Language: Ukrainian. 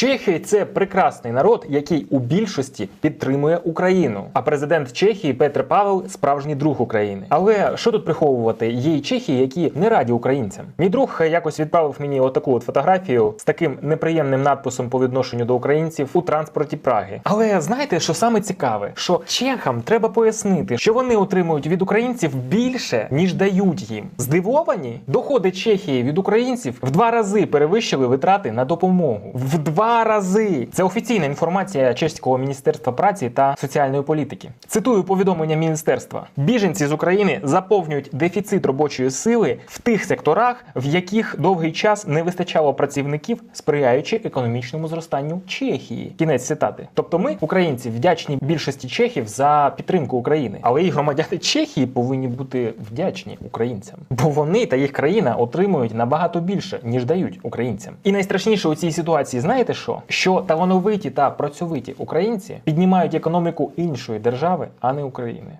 Чехи це прекрасний народ, який у більшості підтримує Україну. А президент Чехії Петр Павел справжній друг України. Але що тут приховувати? Є й чехи, які не раді українцям. Мій друг якось відправив мені отаку от фотографію з таким неприємним надписом по відношенню до українців у транспорті Праги. Але знаєте, що саме цікаве? Що чехам треба пояснити, що вони отримують від українців більше ніж дають їм. Здивовані? Доходи Чехії від українців в два рази перевищили витрати на допомогу. В два рази. Це офіційна інформація чеського міністерства праці та соціальної політики. Цитую повідомлення міністерства: біженці з України заповнюють дефіцит робочої сили в тих секторах, в яких довгий час не вистачало працівників, сприяючи економічному зростанню Чехії. Кінець цитати. Тобто, ми, українці, вдячні більшості чехів за підтримку України, але і громадяни Чехії повинні бути вдячні українцям, бо вони та їх країна отримують набагато більше ніж дають українцям. І найстрашніше у цій ситуації, знаєте що? Що талановиті та працьовиті українці піднімають економіку іншої держави, а не України.